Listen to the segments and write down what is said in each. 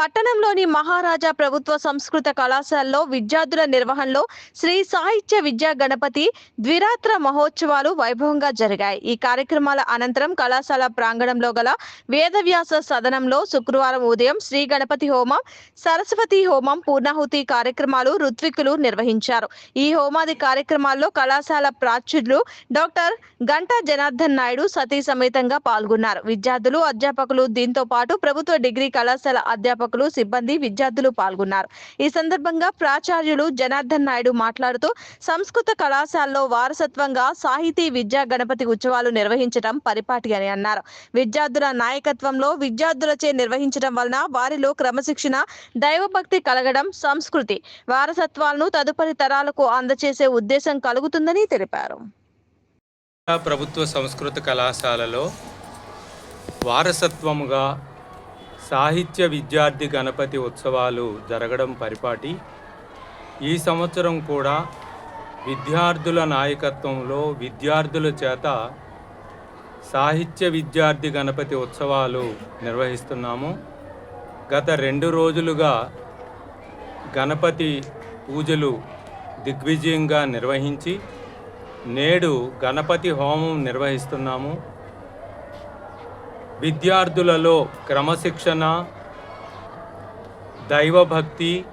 పట్టణంలోని మహారాజా ప్రభుత్వ సంస్కృత కళాశాలలో విద్యార్థుల నిర్వహణలో శ్రీ సాహిత్య విద్యా గణపతి ద్విరాత్ర మహోత్సవాలు వైభవంగా జరిగాయి. ఈ కార్యక్రమాల అనంతరం కళాశాల ప్రాంగణంలో గల వేదవ్యాస సదనంలో శుక్రవారం ఉదయం శ్రీ గణపతి హోమం సరస్వతి హోమం పూర్ణాహుతి కార్యక్రమాలు ఋత్వికులు నిర్వహించారు. ఈ హోమాది కార్యక్రమాల్లో కళాశాల ప్రాచుర్యులు డాక్టర్ గంటా జనార్దన్ నాయుడు సతీ సమేతంగా పాల్గొన్నారు. విద్యార్థులు అధ్యాపకులు దీంతో పాటు ప్రభుత్వ డిగ్రీ కళాశాల అధ్యాపకులు సిబ్బంది విద్యార్థులు పాల్గొన్నారు. ఈ సందర్భంగా ప్రాచార్యులు జనార్దన్ నాయుడు మాట్లాడుతూ సంస్కృత కళాశాలలో వారసత్వంగా సాహితీ విద్యా గణపతి ఉత్సవాలు నిర్వహించడం పరిపాటి అని అన్నారు. విద్యార్థుల నాయకత్వంలో విద్యార్థులచే నిర్వహించడం వలన వారిలో క్రమశిక్షణ దైవభక్తి కలగడం సంస్కృతి. వారసత్వాలను తదుపరి తరాలకు అందచేసే ఉద్దేశం కలుగుతుందని తెలిపారు. ప్రభుత్వ సంస్కృత కళాశాలలో వారసత్వముగా సాహిత్య విద్యార్థి గణపతి ఉత్సవాలు జరగడం పరిపాటి. ఈ సంవత్సరం కూడా విద్యార్థుల నాయకత్వంలో విద్యార్థుల చేత సాహిత్య విద్యార్థి గణపతి ఉత్సవాలు నిర్వహిస్తున్నాము. గత రెండు రోజులుగా గణపతి పూజలు దిగ్విజయంగా నిర్వహించి నేడు గణపతి హోమం నిర్వహిస్తున్నాము. విద్యార్థులలో క్రమశిక్షణ దైవభక్తి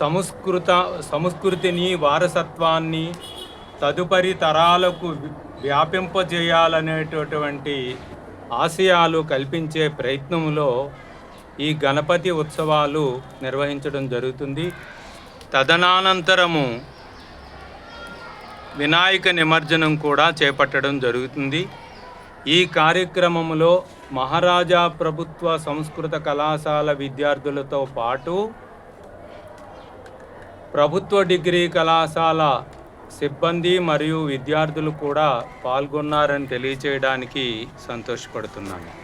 సంస్కృత సంస్కృతిని వారసత్వాన్ని తదుపరి తరాలకు వ్యాపింపజేయాలనేటటువంటి ఆశయాలు కల్పించే ప్రయత్నంలో ఈ గణపతి ఉత్సవాలు నిర్వహించడం జరుగుతుంది. తదనానంతరము వినాయక నిమజ్జనం కూడా చేపట్టడం జరుగుతుంది. ఈ కార్యక్రమంలో మహారాజా ప్రభుత్వ సంస్కృత కళాశాల విద్యార్థులతో పాటు ప్రభుత్వ డిగ్రీ కళాశాల సిబ్బంది మరియు విద్యార్థులు కూడా పాల్గొన్నారని తెలియచేయడానికి సంతోషపడుతున్నాను.